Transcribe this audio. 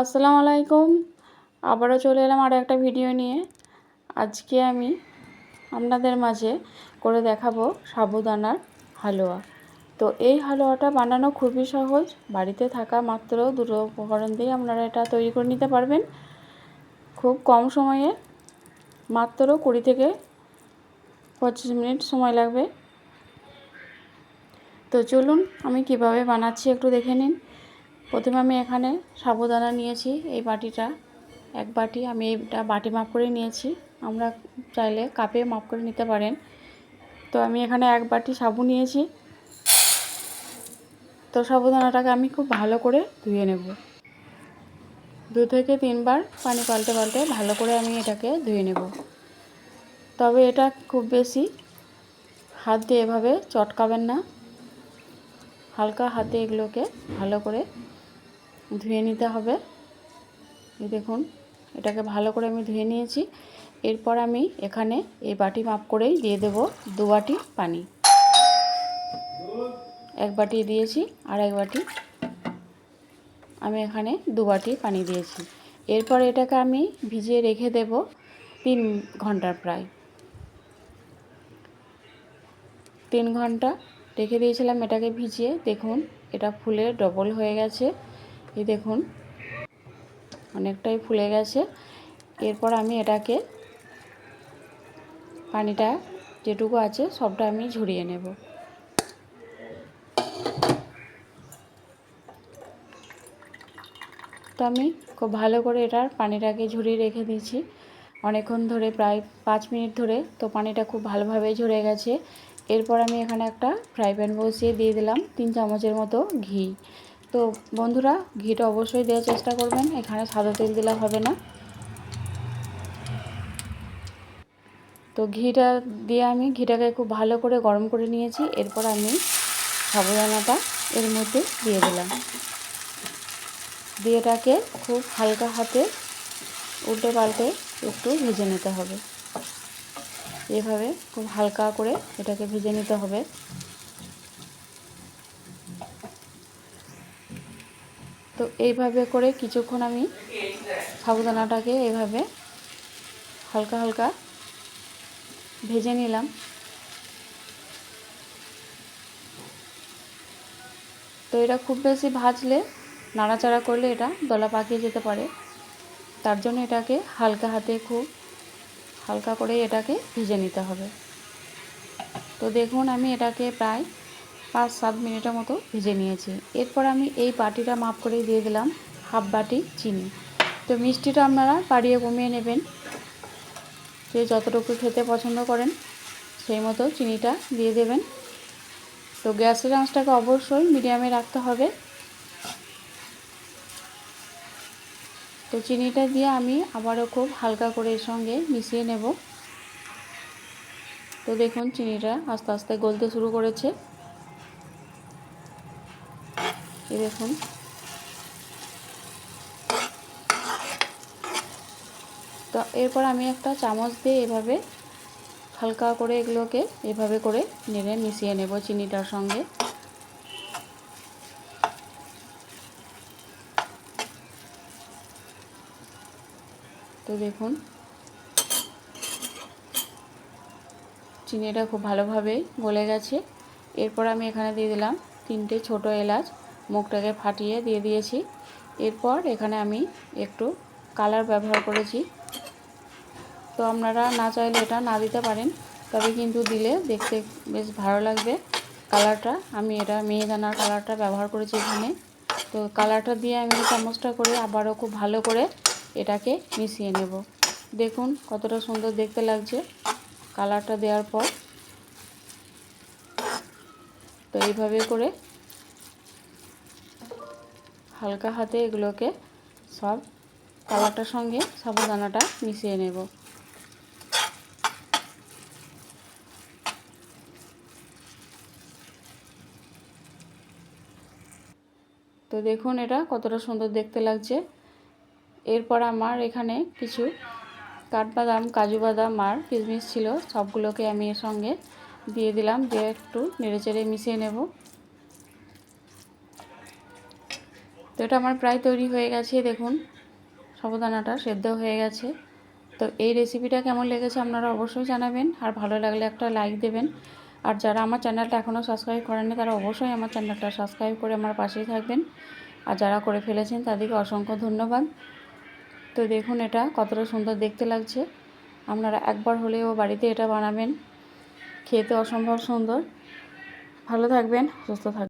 আসসালামু আলাইকুম। আবারও চলে এলাম আর একটা ভিডিও নিয়ে। আজকে আমি আপনাদের মাঝে করে দেখাবো সাবুদানার হালুয়া। তো এই হালুয়াটা বানানো খুবই সহজ। বাড়িতে থাকা মাত্র দুটো উপকরণ দিয়ে আপনারা এটা তৈরি করে নিতে পারবেন। খুব কম সময়ে, মাত্র কুড়ি থেকে পঁচিশ মিনিট সময় লাগবে। তো চলুন আমি কীভাবে বানাচ্ছি একটু দেখে নিন। প্রথমে আমি এখানে সাবুদানা নিয়েছি, এই বাটিটা। এক বাটি আমি এইটা বাটি মাপ করে নিয়েছি। আমরা চাইলে কাপে মাপ করে নিতে পারেন। তো আমি এখানে এক বাটি সাবু নিয়েছি। তো সাবুদানাটাকে আমি খুব ভালো করে ধুয়ে নেব। দু থেকে তিনবার পানি পাল্টে পাল্টে ভালো করে আমি এটাকে ধুয়ে নেব। তবে এটা খুব বেশি হাত দিয়ে এভাবে চটকাবেন না। হালকা হাতে এগুলোকে ভালো করে ধুয়ে নিতে হবে। দেখুন, এটাকে ভালো করে আমি ধুয়ে নিয়েছি। এরপর আমি এখানে এই বাটি মাপ করেই দিয়ে দেব দু বাটি পানি। এক বাটি দিয়েছি, আর এক বাটি আমি এখানে দু বাটি পানি দিয়েছি। এরপর এটাকে আমি ভিজিয়ে রেখে দেব তিন ঘণ্টার প্রায়। তিন ঘণ্টা রেখে দিয়েছিলাম এটাকে ভিজিয়ে। দেখুন, এটা ফুলে ডবল হয়ে গেছে। এই দেখুন, অনেকটাই ফুলে গেছে। এরপর আমি এটাকে পানিটা যেটুকু আছে সবটা আমি ঝরিয়ে নেব। তো আমি খুব ভালো করে এটার পানিটাকে ঝরিয়ে রেখে দিয়েছি। অনেকক্ষণ ধরে, প্রায় পাঁচ মিনিট ধরে তো পানিটা খুব ভালোভাবে ঝরে গেছে। এরপর আমি এখানে একটা ফ্রাই প্যান বসিয়ে দিয়ে দিলাম, তিন চামচের মতো ঘি। তো বন্ধুরা, ঘিটা অবশ্যই দেওয়ার চেষ্টা করবেন। এখানে সাদা তেল দিলে হবে না। তো ঘিটা দিয়ে আমি ঘিটাকে খুব ভালো করে গরম করে নিয়েছি। এরপর আমি সাবুদানাটা এর মধ্যে দিয়ে দিলাম। দিয়ে এটাকে খুব হালকা হাতে উল্টে পাল্টে একটু ভেজে নিতে হবে। এভাবে খুব হালকা করে এটাকে ভেজে নিতে হবে। তো এইভাবে করে কিছুক্ষণ আমি সাবুদানাটাকে এইভাবে হালকা হালকা ভেজে নিলাম। তো এটা খুব বেশি ভাজলে, নাড়াচাড়া করলে এটা দলা পাকিয়ে যেতে পারে। তার জন্য এটাকে হালকা হাতে খুব হালকা করে এটাকে ভেজে নিতে হবে। তো দেখুন আমি এটাকে প্রায় পাঁচ সাত মিনিটের মতো ভেজে নিয়েছি। এরপর আমি এই বাটিটা মাপ করে দিয়ে দিলাম হাফ বাটি চিনি। তো মিষ্টিটা আপনারা বাড়িয়ে কমিয়ে নেবেন। যে যতটুকু খেতে পছন্দ করেন, সেই মতো চিনিটা দিয়ে দেবেন। তো গ্যাসের আঁচটাকে অবশ্যই মিডিয়ামে রাখতে হবে। তো চিনিটা দিয়ে আমি আবারও খুব হালকা করে এর সঙ্গে মিশিয়ে নেব। তো দেখুন, চিনিটা আস্তে আস্তে গলতে শুরু করেছে। এই দেখুন। তো এরপর আমি একটা চামচ দিয়ে এভাবে হালকা করে এগুলোকে এভাবে করে নেড়ে মিশিয়ে নেব চিনিটার সঙ্গে। তো দেখুন, চিনিটা খুব ভালোভাবেই গলে গেছে। এরপর আমি এখানে দিয়ে দিলাম তিনটে ছোট এলাচ। মুখটাকে ফাটিয়ে দিয়ে দিয়েছি। এরপর এখানে আমি একটু কালার ব্যবহার করেছি। তো আপনারা না চাইলে এটা না দিতে পারেন, তবে কিন্তু দিলে দেখতে বেশ ভালো লাগবে কালারটা। আমি এটা মেয়েদানার কালারটা ব্যবহার করেছি এখানে। তো কালারটা দিয়ে আমি চামচটা করে আবারও খুব ভালো করে এটাকে মিশিয়ে নেব। দেখুন কতটা সুন্দর দেখতে লাগছে কালারটা দেওয়ার পর। তো এইভাবে করে হালকা হাতে এগুলোকে সব কালারটার সঙ্গে সাবুদানাটা মিশিয়ে নেব। তো দেখুন এটা কতটা সুন্দর দেখতে লাগছে। এরপর আমার এখানে কিছু কাঠবাদাম, কাজু বাদাম আর কিশমিশ ছিল, সবগুলোকে আমি এর সঙ্গে দিয়ে দিলাম, দিয়ে একটু নেড়ে চেড়ে মিশিয়ে নেব। তো এটা আমার প্রায় তৈরি হয়ে গেছে, দেখুন। সাবুদানাটা সেদ্ধ হয়ে গেছে। তো এই রেসিপিটা কেমন লেগেছে আপনারা অবশ্যই জানাবেন, আর ভালো লাগলে একটা লাইক দেবেন। আর যারা আমার চ্যানেলটা এখনও সাবস্ক্রাইব করেননি, তারা অবশ্যই আমার চ্যানেলটা সাবস্ক্রাইব করে আমার পাশেই থাকবেন। আর যারা করে ফেলেছেন, তাদেরকে অসংখ্য ধন্যবাদ। তো দেখুন এটা কতটা সুন্দর দেখতে লাগছে। আপনারা একবার হলেও বাড়িতে এটা বানাবেন। খেতে অসম্ভব সুন্দর। ভালো থাকবেন, সুস্থ থাকবেন।